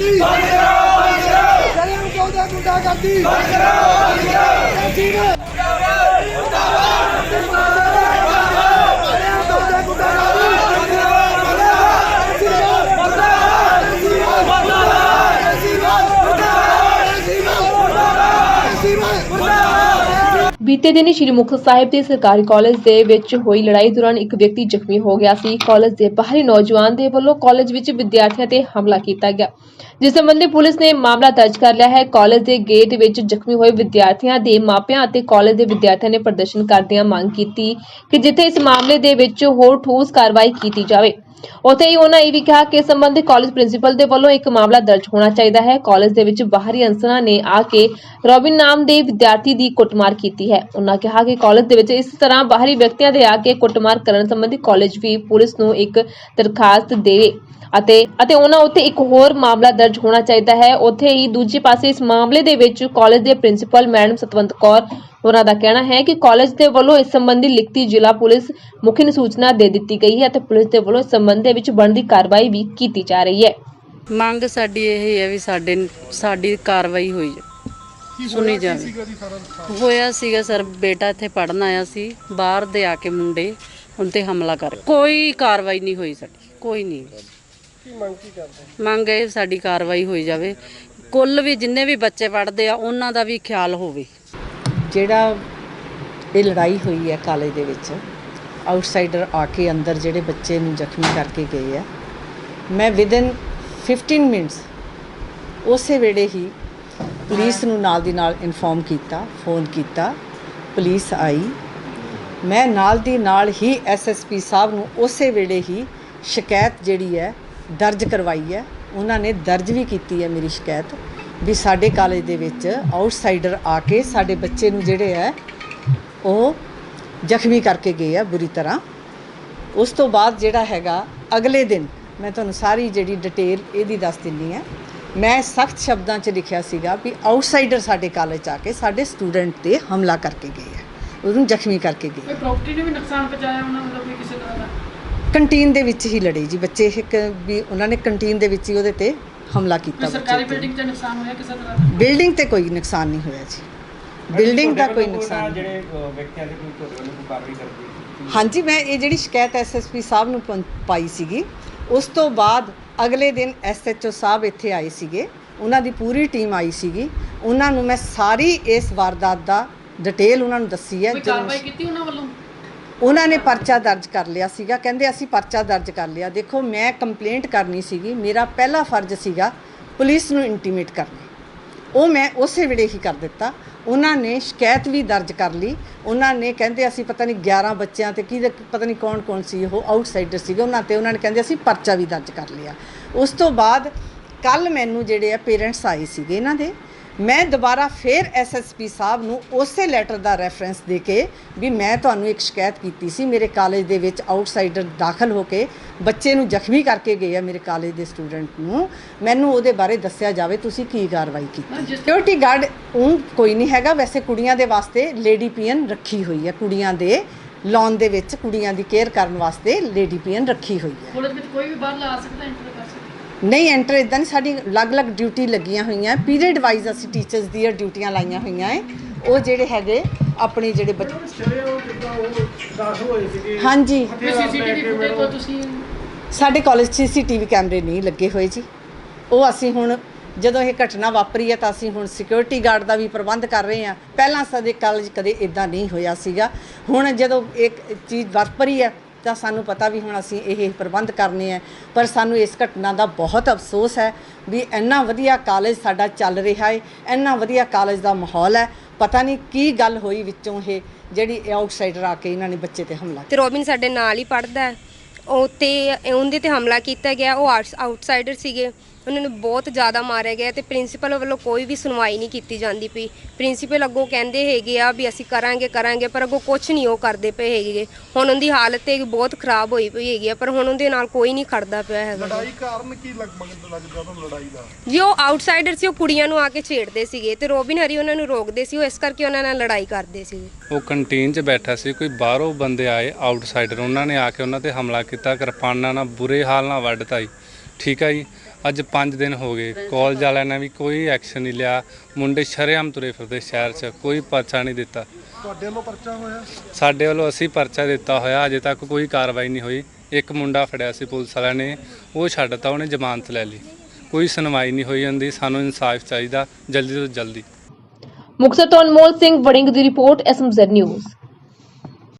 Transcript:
ਗੁੰਡਾਗਰਦੀ ਬੰਦ ਕਰੋ ਬੰਦ ਕਰੋ ਗੁੰਡਾਗਰਦੀ ਬੰਦ ਕਰੋ ਬੰਦ ਕਰੋ ਬੀਤੇ ਦਿਨ ਸ਼੍ਰੀ ਮੁਕਤਸਰ ਸਾਹਿਬ ਦੇ ਸਰਕਾਰੀ ਕਾਲਜ ਦੇ ਵਿੱਚ ਹੋਈ ਲੜਾਈ ਦੌਰਾਨ ਇੱਕ ਵਿਅਕਤੀ ਜ਼ਖਮੀ ਹੋ ਗਿਆ ਸੀ। ਕਾਲਜ ਦੇ ਬਾਹਰੀ ਨੌਜਵਾਨ ਦੇ ਵੱਲੋਂ ਕਾਲਜ ਵਿੱਚ ਵਿਦਿਆਰਥੀਆਂ ਤੇ ਹਮਲਾ ਕੀਤਾ ਗਿਆ। ਜਿਸ ਸੰਬੰਧੀ ਪੁਲਿਸ ਨੇ ਮਾਮਲਾ ਦਰਜ ਕਰ ਲਿਆ ਹੈ। ਕਾਲਜ ਦੇ ਗੇਟ ਵਿੱਚ ਜ਼ਖਮੀ ਹੋਏ ਵਿਦਿਆਰਥੀਆਂ ਦੇ ਮਾਪਿਆਂ ਅਤੇ ਕਾਲਜ ਦੇ ਵਿਦਿਆਰਥੀਆਂ ਨੇ ਪ੍ਰਦਰਸ਼ਨ ਕਰਦਿਆਂ ਮੰਗ ਕੀਤੀ ਕਿ ਜਿੱਥੇ ਇਸ ਮਾਮਲੇ ਦੇ ਵਿੱਚ ਹੋਰ ਠੋਸ ਕਾਰਵਾਈ ਕੀਤੀ ਜਾਵੇ। ਉੱਥੇ ਹੀ ਉਹਨਾਂ ਇਹ ਵੀ ਕਿਹਾ ਕਿ ਇਸ ਸੰਬੰਧੀ ਕਾਲਜ ਪ੍ਰਿੰਸੀਪਲ ਦੇ ਵੱਲੋਂ ਇੱਕ ਮਾਮਲਾ ਦਰਜ ਹੋਣਾ ਚਾਹੀਦਾ ਹੈ। ਕਾਲਜ ਦੇ ਵਿੱਚ ਬਾਹਰੀ ਅਨਸਰਾਂ ਨੇ ਆ ਕੇ ਰੋਬਿਨ ਨਾਮ ਦੇ ਵਿਦਿਆਰਥੀ ਦੀ ਕੁੱਟਮਾਰ ਕੀਤੀ ਹੈ। ਉਹਨਾਂ ਕਿਹਾ ਕਿ ਕਾਲਜ ਦੇ ਵਿੱਚ ਇਸ ਤਰ੍ਹਾਂ ਬਾਹਰੀ ਵਿਅਕਤੀਆਂ ਦੇ ਆ ਕੇ ਕੁੱਟਮਾਰ ਕਰਨ ਸੰਬੰਧੀ ਕਾਲਜ ਵੀ ਪੁਲਿਸ ਨੂੰ ਇੱਕ ਦਰਖਾਸਤ ਦੇਵੇ ਅਤੇ ਅਤੇ ਉਹਨਾਂ ਉੱਤੇ ਇੱਕ ਹੋਰ ਮਾਮਲਾ ਦਰਜ ਹੋਣਾ ਚਾਹੀਦਾ ਹੈ। ਉੱਥੇ ਹੀ ਦੂਜੇ ਪਾਸੇ ਇਸ ਮਾਮਲੇ ਦੇ ਵਿੱਚ ਕਾਲਜ ਦੇ ਪ੍ਰਿੰਸੀਪਲ ਮੈਡਮ ਸਤਵੰਤ ਕੌਰ ਉਹਨਾਂ ਦਾ ਕਹਿਣਾ ਹੈ ਕਿ ਕਾਲਜ ਦੇ ਵੱਲੋਂ ਇਸ ਸੰਬੰਧੀ ਲਿਖਤੀ ਜ਼ਿਲ੍ਹਾ ਪੁਲਿਸ ਮੁਖੀ ਨੂੰ ਸੂਚਨਾ ਦੇ ਦਿੱਤੀ ਗਈ ਹੈ ਅਤੇ ਪੁਲਿਸ ਦੇ ਵੱਲੋਂ ਇਸ ਸੰਬੰਧ ਦੇ ਵਿੱਚ ਬਣਦੀ ਕਾਰਵਾਈ ਵੀ ਕੀਤੀ ਜਾ ਰਹੀ ਹੈ। ਮੰਗ ਸਾਡੀ ਇਹ ਹੈ ਵੀ ਸਾਡੇ ਸਾਡੀ ਕਾਰਵਾਈ ਹੋਈ ਸੁਣੀ ਜਾਵੇ। ਹੋਇਆ ਸੀਗਾ ਸਰ ਬੇਟਾ ਇੱਥੇ ਪੜਨ ਆਇਆ ਸੀ ਬਾਹਰ ਦੇ ਆ ਕੇ ਮੁੰਡੇ ਉਹਨਾਂ ਤੇ ਹਮਲਾ ਕਰ ਕੋਈ ਕਾਰਵਾਈ ਨਹੀਂ ਹੋਈ ਸਾਡੀ ਕੋਈ ਨਹੀਂ। ਮੰਗ ਇਹ ਸਾਡੀ ਕਾਰਵਾਈ ਹੋਈ ਜਾਵੇ। ਕੁੱਲ ਵੀ ਜਿੰਨੇ ਵੀ ਬੱਚੇ ਪੜਦੇ ਆ ਉਹਨਾਂ ਦਾ ਵੀ ਖਿਆਲ ਹੋਵੇ। ਜਿਹੜਾ ਇਹ ਲੜਾਈ ਹੋਈ ਹੈ ਕਾਲਜ ਦੇ ਵਿੱਚ ਆਊਟਸਾਈਡਰ ਆ ਕੇ ਅੰਦਰ ਜਿਹੜੇ ਬੱਚੇ ਨੂੰ ਜ਼ਖਮੀ ਕਰਕੇ ਗਏ ਆ। ਮੈਂ ਵਿਦਿਨ 15 ਮਿੰਟਸ ਉਸੇ ਵੇਲੇ ਹੀ ਪੁਲਿਸ ਨੂੰ ਨਾਲ ਦੀ ਨਾਲ ਇਨਫੋਰਮ ਕੀਤਾ ਫੋਨ ਕੀਤਾ, ਪੁਲਿਸ ਆਈ। ਮੈਂ ਨਾਲ ਦੀ ਨਾਲ ਹੀ ਐਸਐਸਪੀ ਸਾਹਿਬ ਨੂੰ ਉਸੇ ਵੇਲੇ ਹੀ ਸ਼ਿਕਾਇਤ ਜਿਹੜੀ ਹੈ ਦਰਜ ਕਰਵਾਈ ਹੈ। ਉਹਨਾਂ ਨੇ ਦਰਜ ਵੀ ਕੀਤੀ ਹੈ ਮੇਰੀ ਸ਼ਿਕਾਇਤ। ਵੀ ਸਾਡੇ ਕਾਲਜ ਦੇ ਵਿੱਚ ਆਊਟਸਾਈਡਰ ਆ ਕੇ ਸਾਡੇ ਬੱਚੇ ਨੂੰ ਜਿਹੜੇ ਹੈ ਉਹ ਜ਼ਖਮੀ ਕਰਕੇ ਗਏ ਆ ਬੁਰੀ ਤਰ੍ਹਾਂ। ਉਸ ਤੋਂ ਬਾਅਦ ਜਿਹੜਾ ਹੈਗਾ ਅਗਲੇ ਦਿਨ ਮੈਂ ਤੁਹਾਨੂੰ ਸਾਰੀ ਜਿਹੜੀ ਡਿਟੇਲ ਇਹਦੀ ਦੱਸ ਦਿੰਨੀ ਆ ਮੈਂ ਸਖਤ ਸ਼ਬਦਾਂ 'ਚ ਲਿਖਿਆ ਸੀਗਾ ਵੀ ਆਊਟਸਾਈਡਰ ਸਾਡੇ ਕਾਲਜ 'ਚ ਆ ਕੇ ਸਾਡੇ ਸਟੂਡੈਂਟ ਤੇ ਹਮਲਾ ਕਰਕੇ ਗਏ ਆ। ਉਹਨੂੰ ਜ਼ਖਮੀ ਕਰਕੇ ਗਏ ਕੋਈ ਪ੍ਰਾਪਰਟੀ ਨੂੰ ਵੀ ਨੁਕਸਾਨ ਪਹੁੰਚਾਇਆ ਉਹਨਾਂ ਵੱਲੋਂ ਕੋਈ ਕਿਸੇ ਤਰ੍ਹਾਂ ਦਾ? ਕੰਟੀਨ ਦੇ ਵਿੱਚ ਹੀ ਲੜੇ ਜੀ ਬੱਚੇ। ਇੱਕ ਵੀ ਉਹਨਾਂ ਨੇ ਕੰਟੀਨ ਦੇ ਵਿੱਚ ਹੀ ਉਹਦੇ ਤੇ ਹਮਲਾ ਕੀਤਾ ਸਰਕਾਰੀ ਤੇ। ਬਿਲਡਿੰਗ 'ਚ ਨੁਕਸਾਨ ਹੋਇਆ ਕਿਸੇ ਤਰ੍ਹਾਂ ਦਾ? ਬਿਲਡਿੰਗ ਤੇ ਕੋਈ ਨੁਕਸਾਨ ਨਹੀਂ ਹੋਇਆ ਜੀ। ਬਿਲਡਿੰਗ ਦਾ ਕੋਈ ਨੁਕਸਾਨ ਨਹੀਂ। ਜਿਹੜੇ ਵਿਅਕਤੀਆਂ ਦੇ ਕੋਈ ਤੁਹਾਡੇ ਵੱਲੋਂ ਕੋਈ ਕਾਰਵਾਈ ਕਰਦੀ ਹਾਂਜੀ ਮੈਂ ਇਹ ਜਿਹੜੀ ਸ਼ਿਕਾਇਤ ਐਸਐਸਪੀ ਸਾਹਿਬ ਨੂੰ ਪਹੁੰ- ਪਾਈ ਸੀਗੀ ਉਸ ਤੋਂ ਬਾਅਦ ਅਗਲੇ ਦਿਨ ਐਸਐਚਓ ਸਾਹਿਬ ਇੱਥੇ ਆਏ ਸੀਗੇ ਉਹਨਾਂ ਦੀ ਪੂਰੀ ਟੀਮ ਆਈ ਸੀਗੀ ਉਹਨਾਂ ਨੂੰ ਮੈਂ ਸਾਰੀ ਇਸ ਵਾਰਦਾਤ ਦਾ ਡਿਟੇਲ ਉਹਨਾਂ ਨੂੰ ਦੱਸੀ ਹੈ ਕੋਈ ਜਦੋਂ- ਕਾਰਵਾਈ ਕੀਤੀ ਉਹਨਾਂ ਵੱਲੋਂ? ਉਹਨਾਂ ਨੇ ਪਰਚਾ ਦਰਜ ਕਰ ਲਿਆ ਸੀਗਾ। ਕਹਿੰਦੇ ਅਸੀਂ ਪਰਚਾ ਦਰਜ ਕਰ ਲਿਆ। ਦੇਖੋ, ਮੈਂ ਕੰਪਲੇਂਟ ਕਰਨੀ ਸੀਗੀ। ਮੇਰਾ ਪਹਿਲਾ ਫਰਜ਼ ਸੀਗਾ ਪੁਲਿਸ ਨੂੰ ਇੰਟੀਮੇਟ ਕਰਨਾ। ਉਹ ਮੈਂ ਉਸੇ ਵੇਲੇ ਹੀ ਕਰ ਦਿੱਤਾ। ਉਹਨਾਂ ਨੇ ਸ਼ਿਕਾਇਤ ਵੀ ਦਰਜ ਕਰ ਲਈ। ਉਹਨਾਂ ਨੇ ਕਹਿੰਦੇ ਅਸੀਂ ਪਤਾ ਨਹੀਂ 11 ਬੱਚਿਆਂ ਤੇ ਕੀ, ਪਤਾ ਨਹੀਂ ਕੌਣ ਕੌਣ ਸੀ ਉਹ ਆਊਟਸਾਈਡਰ ਸੀਗੇ ਉਹਨਾਂ ਤੇ। ਉਹਨਾਂ ਨੇ ਕਹਿੰਦੇ ਅਸੀਂ ਪਰਚਾ ਵੀ ਦਰਜ ਕਰ ਲਿਆ। ਉਸ ਤੋਂ ਬਾਅਦ ਕੱਲ ਮੈਨੂੰ ਜਿਹੜੇ ਆ ਪੇਰੈਂਟਸ ਆਏ ਸੀਗੇ ਇਹਨਾਂ ਦੇ। ਮੈਂ ਦੁਬਾਰਾ ਫੇਰ ਐਸਐਸਪੀ ਸਾਹਿਬ ਨੂੰ ਉਸੇ ਲੈਟਰ ਦਾ ਰੈਫਰੈਂਸ ਦੇ ਕੇ ਵੀ ਮੈਂ ਤੁਹਾਨੂੰ ਇੱਕ ਸ਼ਿਕਾਇਤ ਕੀਤੀ ਸੀ ਮੇਰੇ ਕਾਲਜ ਦੇ ਵਿੱਚ ਆਊਟਸਾਈਡਰ ਦਾਖਲ ਹੋ ਕੇ ਬੱਚੇ ਨੂੰ ਜ਼ਖਮੀ ਕਰਕੇ ਗਏ ਆ ਮੇਰੇ ਕਾਲਜ ਦੇ ਸਟੂਡੈਂਟ ਨੂੰ। ਮੈਨੂੰ ਉਹਦੇ ਬਾਰੇ ਦੱਸਿਆ ਜਾਵੇ ਤੁਸੀਂ ਕੀ ਕਾਰਵਾਈ ਕੀਤੀ? ਸਿਕਿਉਰਿਟੀ ਗਾਰਡ ਉਹ ਕੋਈ ਨਹੀਂ ਹੈਗਾ ਵੈਸੇ ਕੁੜੀਆਂ ਦੇ ਵਾਸਤੇ ਲੇਡੀ ਪੀਐਨ ਰੱਖੀ ਹੋਈ ਹੈ। ਕੁੜੀਆਂ ਦੇ ਲੌਨ ਦੇ ਵਿੱਚ ਕੁੜੀਆਂ ਦੀ ਕੇਅਰ ਕਰਨ ਵਾਸਤੇ ਲੇਡੀ ਪੀਐਨ ਰੱਖੀ ਹੋਈ ਹੈ। ਕਾਲਜ ਵਿੱਚ ਕੋਈ ਵੀ ਬਾਹਰ ਲਾ ਸਕਦਾ ਸਕਦਾ ਨਹੀਂ ਐਂਟਰ ਇਦਾਂ ਨਹੀਂ ਸਾਡੀ ਅਲੱਗ-ਅਲੱਗ ਡਿਊਟੀ ਲੱਗੀਆਂ ਹੋਈਆਂ। ਪੀਰੀਅਡ ਵਾਈਜ਼ ਅਸੀਂ ਟੀਚਰਸ ਦੀਆਂ ਡਿਊਟੀਆਂ ਲਾਈਆਂ ਹੋਈਆਂ ਹੈ ਉਹ ਜਿਹੜੇ ਹੈਗੇ ਆਪਣੇ ਜਿਹੜੇ ਬੱਚੇ ਹਾਂਜੀ। ਸਾਡੇ ਕਾਲਜ 'ਚ ਸੀਸੀਟੀਵੀ ਕੈਮਰੇ ਨਹੀਂ ਲੱਗੇ ਹੋਏ ਜੀ। ਉਹ ਅਸੀਂ ਹੁਣ ਜਦੋਂ ਇਹ ਘਟਨਾ ਵਾਪਰੀ ਹੈ ਤਾਂ ਅਸੀਂ ਹੁਣ ਸਿਕਿਉਰਿਟੀ ਗਾਰਡ ਦਾ ਵੀ ਪ੍ਰਬੰਧ ਕਰ ਰਹੇ ਹਾਂ। ਪਹਿਲਾਂ ਸਾਡੇ ਕਾਲਜ ਕਦੇ ਇਦਾਂ ਨਹੀਂ ਹੋਇਆ ਸੀਗਾ। ਹੁਣ ਜਦੋਂ ਇੱਕ ਚੀਜ਼ ਵਾਪਰੀ ਹੈ ਤਾਂ ਸਾਨੂੰ ਪਤਾ ਵੀ ਹੁਣ ਅਸੀਂ ਇਹ ਪ੍ਰਬੰਧ ਕਰਨੇ ਆ, ਪਰ ਸਾਨੂੰ ਇਸ ਘਟਨਾ ਦਾ ਬਹੁਤ ਅਫਸੋਸ ਹੈ ਵੀ ਇੰਨਾ ਵਧੀਆ ਕਾਲਜ ਸਾਡਾ ਚੱਲ ਰਿਹਾ ਹੈ ਇੰਨਾ ਵਧੀਆ ਕਾਲਜ ਦਾ ਮਾਹੌਲ ਹੈ। ਪਤਾ ਨਹੀਂ ਕੀ ਗੱਲ ਹੋਈ ਵਿੱਚੋਂ ਇਹ, ਜਿਹੜੀ ਆਊਟਸਾਈਡਰ ਆ ਕੇ ਇਹਨਾਂ ਨੇ ਬੱਚੇ ਤੇ ਹਮਲਾ ਤੇ ਰੋਬਿਨ ਸਾਡੇ ਨਾਲ ਹੀ ਪੜਦਾ ਹੈ। ਉਹ ਤੇ ਉਹਦੇ ਤੇ ਹਮਲਾ ਕੀਤਾ ਗਿਆ, ਉਹ ਆਊਟਸਾਈਡਰ ਸੀਗੇ। ਉਹਨਾਂ ਨੂੰ ਬਹੁਤ ਜ਼ਿਆਦਾ ਮਾਰਿਆ ਗਿਆ ਤੇ ਪ੍ਰਿੰਸੀਪਲ ਵੱਲੋਂ ਕੋਈ ਵੀ ਸੁਣਵਾਈ ਨਹੀਂ ਕੀਤੀ ਜਾਂਦੀ ਪਈ। ਪ੍ਰਿੰਸੀਪਲ ਅੱਗੋਂ ਕਹਿੰਦੇ ਹੈਗੇ ਆ ਵੀ ਅਸੀਂ ਕਰਾਂਗੇ ਕਰਾਂਗੇ ਪਰ ਅੱਗੋਂ ਕੁਝ ਨਹੀਂ ਉਹ ਕਰਦੇ ਪਏ ਹੈਗੇ। ਹੁਣ ਉਹਦੀ ਹਾਲਤ ਤੇ ਬਹੁਤ ਖਰਾਬ ਹੋਈ ਪਈ ਹੈਗੀ ਆ ਪਰ ਹੁਣ ਉਹਦੇ ਨਾਲ ਕੋਈ ਨਹੀਂ ਖੜਦਾ ਪਿਆ ਹੈਗਾ। ਲੜਾਈ ਕਾਰਨ ਕੀ ਲੱਗ ਮੰਗ- ਲੱਗਦਾ ਤੁਹਾਨੂੰ ਲੜਾਈ ਦਾ? ਜੋ ਆਊਟਸਾਈਡਰ ਸੀ ਉਹ ਕੁੜੀਆਂ ਨੂੰ ਆ ਕੇ ਛੇੜਦੇ ਸੀਗੇ ਤੇ ਰੋਬਿਨ ਹਰੀ ਉਹਨਾਂ ਨੂੰ ਰੋਕਦੇ ਸੀ ਉਹ ਇਸ ਕਰਕੇ ਉਹਨਾਂ ਨਾਲ ਲੜਾਈ ਕਰਦੇ ਸੀਗੇ। ਉਹ ਕੰਟੀਨ 'ਚ ਬੈਠਾ ਸੀ ਕੋਈ ਬਾਹਰੋਂ ਬੰਦੇ ਆਏ ਆਊਟਸਾਈਡਰ ਉਹਨਾਂ ਨੇ ਆ ਕੇ ਉਹਨਾਂ ਤੇ ਹਮਲਾ ਕੀਤਾ ਕਿਰਪਾਨਾਂ ਨਾਲ ਬੁਰੇ ਹਾਲ ਨਾਲ ਵੱਢਤਾ ਜੀ। ਠੀਕ ਹੈ ਜੀ। ਅੱਜ 5 ਦਿਨ ਹੋ ਗਏ। ਕਾਲਜ ਵਾਲਿਆਂ ਨੇ ਵੀ ਕੋਈ ਐਕਸ਼ਨ ਨਹੀਂ ਲਿਆ। ਮੁੰਡੇ ਸ਼ਰੇਆਮ ਤੁਰੇ ਫਿਰਦੇ ਸ਼ਹਿਰ 'ਚ। ਕੋਈ ਪਰਚਾ ਨਹੀਂ ਦਿੱਤਾ। ਤੁਹਾਡੇ ਵੱਲੋਂ ਪਰਚਾ ਹੋਇਆ? ਸਾਡੇ ਵੱਲੋਂ ਅਸੀਂ ਪਰਚਾ ਦਿੱਤਾ ਹੋਇਆ। ਅਜੇ ਤੱਕ ਕੋਈ ਕਾਰਵਾਈ ਨਹੀਂ ਹੋਈ। ਇੱਕ ਮੁੰਡਾ ਫੜਿਆ ਸੀ ਪੁਲਿਸ ਵਾਲਿਆਂ ਨੇ। ਉਹ ਛੱਡਤਾ ਉਹਨੇ ਜ਼ਮਾਨਤ ਲੈ ਲਈ। ਕੋਈ ਸੁਣਵਾਈ ਨਹੀਂ ਹੋਈ ਜਾਂਦੀ ਸਾਨੂੰ ਇਨਸਾਫ ਚਾਹੀਦਾ। ਜਲਦੀ ਤੋਂ ਜਲਦੀ। ਮੁਕਤਸਰ ਤੋਂ ਅਨਮੋਲ ਸਿੰਘ ਵੜਿੰਗ ਦੀ ਰਿਪੋਰਟ ਐਸਐਮਜ਼ੈਡ ਨਿਊਜ਼।